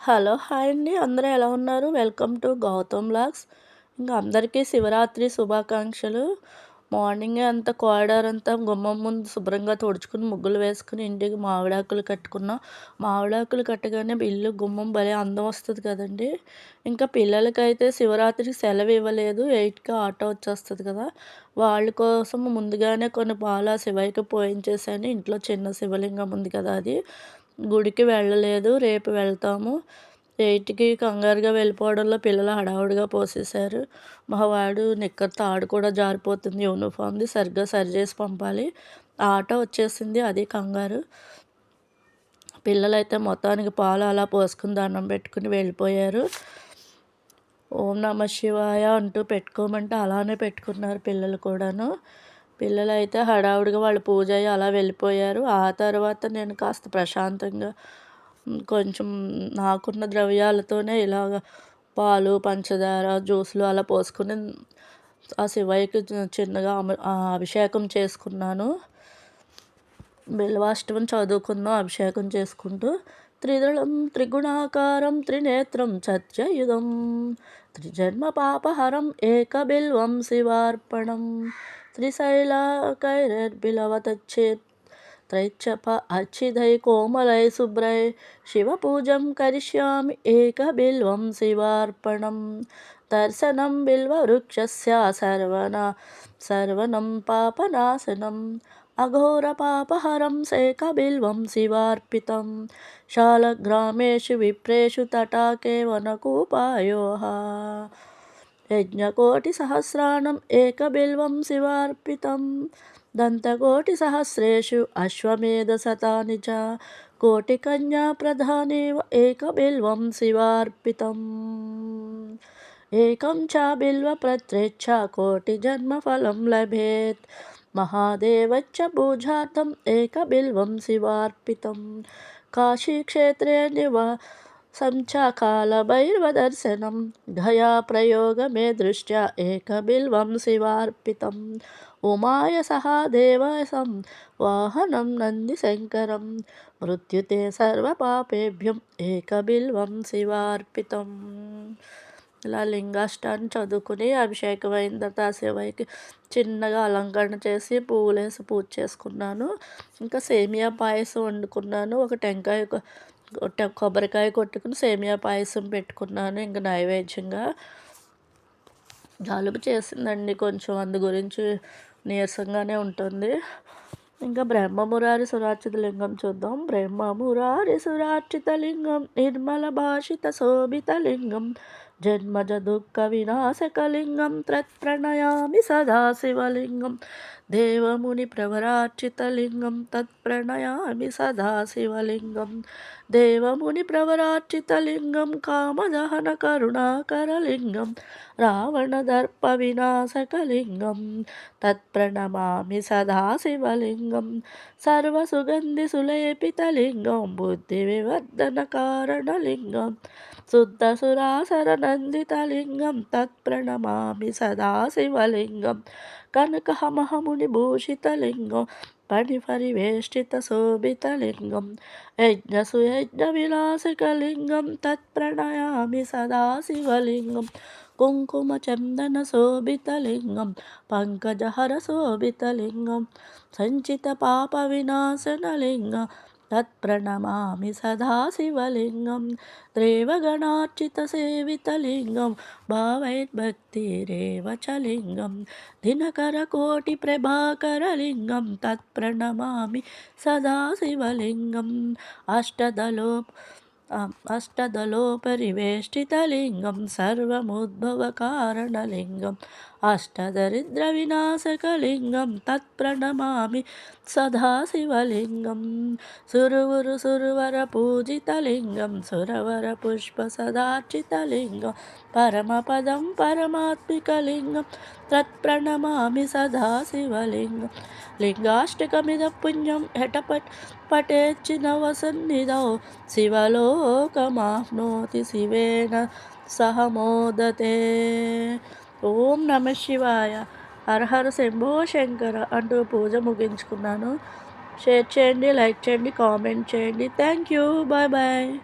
Hello hi అండి. అందరూ ఎలా ఉన్నారు? Welcome to Gautam blogs. ఇంకా అందరికీ శివరాత్రి శుభాకాంక్షలు. మార్నింగే అంతా కారిడార్ అంతా గుమ్మం ముందు శుభ్రంగా తుడుచుకుని ముగ్గులు వేసుకుని ఇంటికి మామిడాకులు కట్టుకున్నాం. మామిడాకులు కట్టగానే ఇల్లు గుమ్మం భలే అందం వస్తుంది కదండి. ఇంకా పిల్లలకైతే శివరాత్రికి సెలవు ఇవ్వలేదు. ఎయిట్కి ఆటో వచ్చేస్తుంది కదా. వాళ్ళ కోసం ముందుగానే కొన్ని పాల శివయ్యకి పోయించేసాను ఇంట్లో చిన్న శివలింగం ఉంది కదా అది. గుడికి వెళ్ళలేదు రేపు వెళ్తాము. ఎయిట్కి కంగారుగా వెళ్ళిపోవడంలో పిల్లలు హడావుడిగా పోసేశారు. మా వాడు నిక్కర్ తాడు కూడా జారిపోతుంది యూనిఫామ్ది సరిగ్గా సరి చేసి పంపాలి. ఆటో వచ్చేసింది అది కంగారు. పిల్లలైతే మొత్తానికి పాలు అలా పోసుకుని దండం పెట్టుకుని వెళ్ళిపోయారు. ఓం నమ శివాయ అంటూ పెట్టుకోమంటే అలానే పెట్టుకున్నారు పిల్లలు కూడాను. పిల్లలు అయితే హడావుడిగా వాళ్ళు పూజ అయ్యి అలా వెళ్ళిపోయారు. ఆ తర్వాత నేను కాస్త ప్రశాంతంగా కొంచెం నాకున్న ద్రవ్యాలతోనే ఇలాగ పాలు పంచదార జ్యూస్లు అలా పోసుకుని ఆ శివయ్యకి చిన్నగా అభిషేకం చేసుకున్నాను. బిల్వాష్టమం చదువుకున్నాం అభిషేకం చేసుకుంటూ త్రిదళం త్రిగుణాకారం త్రినేత్రం సత్యయుధం త్రిజన్మ పాపహరం ఏకబిల్వం శివార్పణం त्रिशैलाकैर्बिलवतच्छेत् त्रैच्छप अच्छिदै कोमलै शुभ्रै शिवपूजं करिष्यामि एकबिल्वं शिवार्पणं दर्शनं बिल्ववृक्षस्य सर्वना सर्वनं पापनाशनम्। अघोरपापहरं शेकबिल्वं शिवार्पितं शालग्रामेषु विप्रेषु तटाके वनकूपायोः। यज्ञकोटिसहस्राणम् एकबिल्वं शिवार्पितं दन्तकोटिसहस्रेषु अश्वमेधशतानि च कोटिकन्याप्रधानेव एकबिल्वं शिवार्पितम्। एकं च बिल्वप्रत्रेच्छा कोटिजन्मफलं लभेत्। महादेवच्च पूजार्थम् एकबिल्वं शिवार्पितं काशीक्षेत्रे निवा సంచాకాలభైర్వదర్శనం ఘయా ప్రయోగ మే దృష్ట్యా ఏకబిల్వం శివార్పితం ఉమాయ సహా దేవసం వాహనం నంది శంకరం మృత్యుతే సర్వపాపేభ్యం ఏకబిల్వం శివార్పితం ఇలా లింగాష్టాన్ని చదువుకుని అభిషేకం అయిన తర్వాత శివయ్యకి చిన్నగా అలంకరణ చేసి పువ్వులేసి పూజ చేసుకున్నాను. ఇంకా సేమియా పాయసం వండుకున్నాను. ఒక టెంకాయ కొబ్బరికాయ కొట్టుకుని సేమియా పాయసం పెట్టుకున్నాను. ఇంకా నైవేద్యంగా జలుబు చేసిందండి కొంచెం. అందు గురించి నీరసంగానే ఉంటుంది. ఇంకా బ్రహ్మమురారి సురార్చిత లింగం చూద్దాం. బ్రహ్మమురారి సురార్చిత లింగం నిర్మల భాషిత శోభిత లింగం. జన్మజ దుఃఖ వినాశకలింగం త్రత్ప్రణయామి సదాశివలింగం దేవముని ప్రవరార్చితలింగం తత్ప్రణయామి సదాశివలింగం దేవముని ప్రవరార్చితలింగం కామదహన కరుణాకరలింగం. రావణదర్ప వినాశకలింగం తత్ప్రణమామి సదాశివలింగం సర్వసుగంధి సులేపితలింగం బుద్ధి వివర్ధన కారణలింగం. శుద్ధ సురాసర నందితలింగం తత్ప్రణమామి సదాశివలింగం కనకహమహముని భూషితలింగం पणिपरिवेष्टितशोभितलिङ्गं यज्ञसुयज्ञविलासकलिङ्गं तत्प्रणयामि सदाशिवलिङ्गं कुङ्कुमचन्दनशोभितलिङ्गं पङ्कजहरशोभितलिङ्गं सञ्चितपापविनाशनलिङ्गं तत्प्रणमामि सदा शिवलिङ्गं देवगणार्चितसेवितलिङ्गं भावैर्भक्तिरेव च लिङ्गं दिनकरकोटिप्रभाकरलिङ्गं तत्प्रणमामि सदा शिवलिङ्गम् अष्टदलो अष्टदलोपरिवेष्टितलिङ्गं सर्वमुद्भवकारणलिङ्गम् अष्टदरिद्रविनाशकलिङ्गं तत्प्रणमामि सदाशिवलिङ्गं सुरवुरु सुरवरपूजितलिङ्गं सुरवरपुष्पसदार्चितलिङ्गं परमपदं परमात्मिकलिङ्गं तत्प्रणमामि सदाशिवलिङ्गं लिङ्गाष्टकमिदं पुण्यं हटपट् పటేచ్చిన వసన్నిధౌ శివలోకమాహ్నోతి శివేన సహమోదతే. ఓం నమ శివాయ. అర్హర శంభో శంకర అంటూ పూజ ముగించుకున్నాను. షేర్ చేయండి లైక్ చేయండి కామెంట్ చేయండి. Thank you. Bye bye.